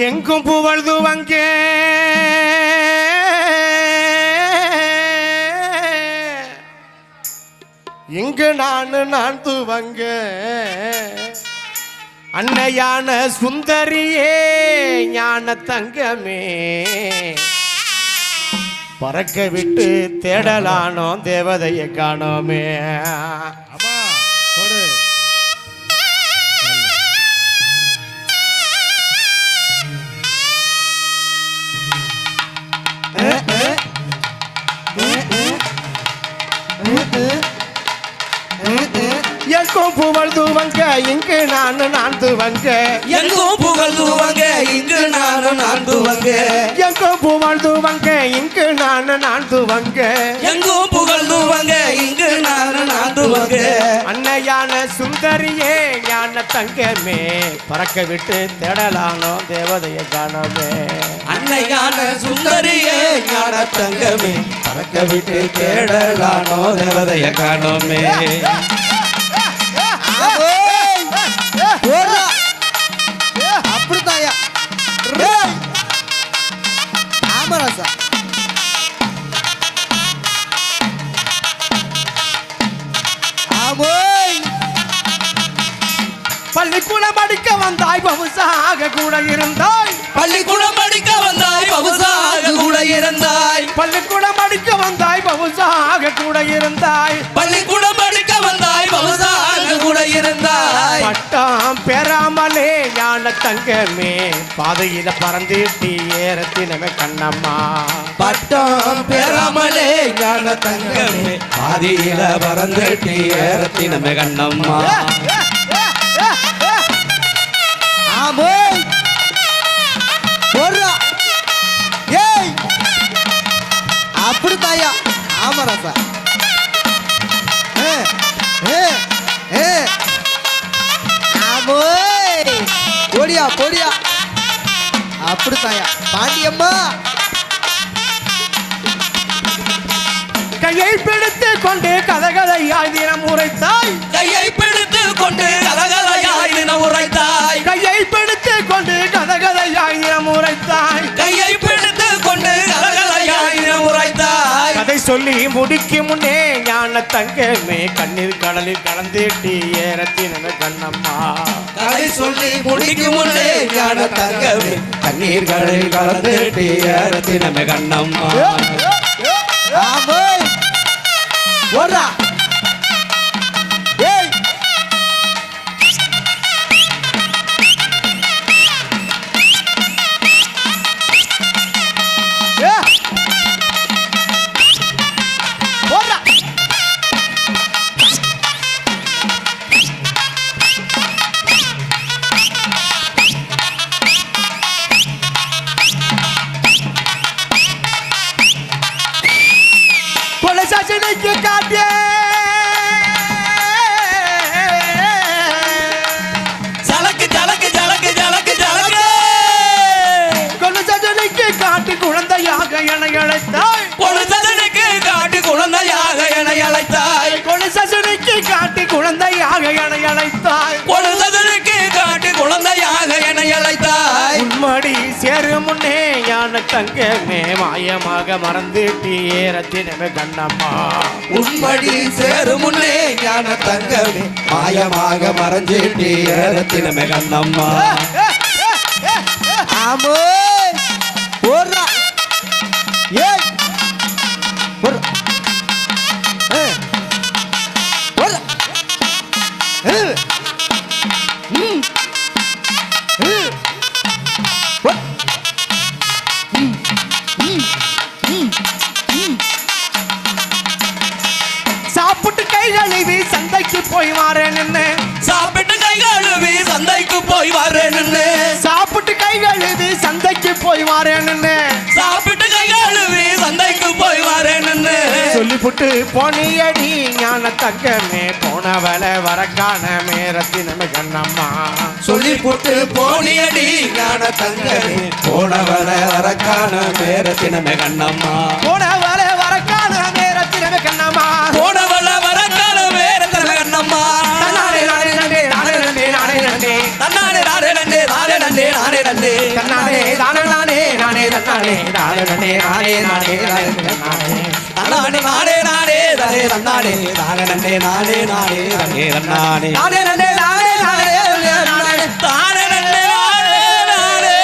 எங்கும் புகழ்து வங்கே. இங்கு நான் நான் துவங்க. அன்னையான சுந்தரியே ஞான தங்கமே. பறக்க விட்டு தேடலானோம் தேவதையை காணோமே. துவங்க இங்கு நான் நான் துவங்க எங்கும் புகழ் தூவங்க இங்கு நானும் நான் துவங்க எங்கும் புகழ் துவங்க இங்கு நான் நான் துவங்க எங்கும் புகழ் தூவங்க இங்கு நானும் நான் துவங்க அன்னையான சுந்தரியே ஞான தங்கமே பறக்க விட்டு தேடலானோ தேவதையை காணோமே அன்னையான சுந்தரியே ஞான தங்கமே பறக்க விட்டு தேடலானோ தேவதைய காணோமே பள்ளிக்கூடம் படிக்க வந்தாய் பவுசாக கூட இருந்தாய். பள்ளிக்கூடம் படிக்க வந்தாய் பவுசாக கூட இருந்தாய். பள்ளிக்கூடம் படிக்க வந்தாய் பவுசாக கூட இருந்தாய். பள்ளிக்கூடம் படிக்க வந்தாய் பவுசாக கூட இருந்தாய். பட்டம் பெறாமலே ஞான தங்கமே பாதையில பறந்துட்டி ஏறத்தினமே கண்ணம்மா. பட்டம் பெறாமலே ஞான தங்கமே பாதியில பறந்துட்டி ஏறத்தினமே கண்ணம்மா. அப்படித்தாயா? பாண்டியம்மா! கையை பிடித்து கொண்டு கதகதையாய் தினம் உரைத்தாய் கையை பிடித்து கொண்டு கலகலையாய் தினம் உரைத்தாய் கையை பிடித்து கொண்டு கதகதையாய் தினம் உரைத்தாய் கையை பிடித்து கொண்டு கலகலையாய் தினம் உரைத்தாய் கதை சொல்லி முடிக்கும் முன்னே ஞான தங்கமே கண்ணீர் கடலில் கலந்துட்டி ஏறத்தினமே கண்ணம்மா கதை சொல்லி முடிக்கும் முன்னே ஞான தங்கமே கண்ணீர்களில் கலந்துட்டி ஏறத்தினமே கண்ணம்மா ஆமோய் என அழைத்தாய் பொழுதனுக்கு காட்டு குழந்தையாக என்னை அழைத்தாய் கொலை சாசனைக்கு காட்டி குழந்தையாக என அழைத்தாய் பொழுதனுக்கு காட்டு குழந்தையாக என்னை அழைத்தாய் உன்மடி சேரும் முன்னே ஞான தங்கமே மாயமாக மறந்துட்டி ஏறத்தினமே கண்ணம்மா உன்படி சேரும் முன்னே ஞான தங்கமே மாயமாக மறைஞ்சிட்டு ஏறத்தினமே கண்ணம்மா போடுறா ஏய்! சாப்பிட்டு கை கழுவி சந்தைக்கு போய் மாறேன் நின்று. சாப்பிட்டு கை கழுவி சந்தைக்கு போய் வரேன்னு சாப்பிட்டு கை கழுவி சந்தைக்கு போய் மாறேன் நின்று. சொல்லிப்புட்டு போனியடி ஞான தங்கமே போனவள வரக்கான மேரத்தினமே கண்ணம்மா சொல்லி போட்டு போனியடி ஞான தங்கமே போனவர வரக்கான பேரத்தினமே கண்ணம்மா போனவள வரக்கான மேரத்தினமே கண்ணம்மா போனவள வரக்கான பேரத்தினமே கண்ணம்மா நானே நானே நானே நானே நானே. நானே நானே நானே நானே நானே நானே நானே நானே தன்னானே நானே நானே தனே நானே நானே நானே நானே நானே நானே நானே நானே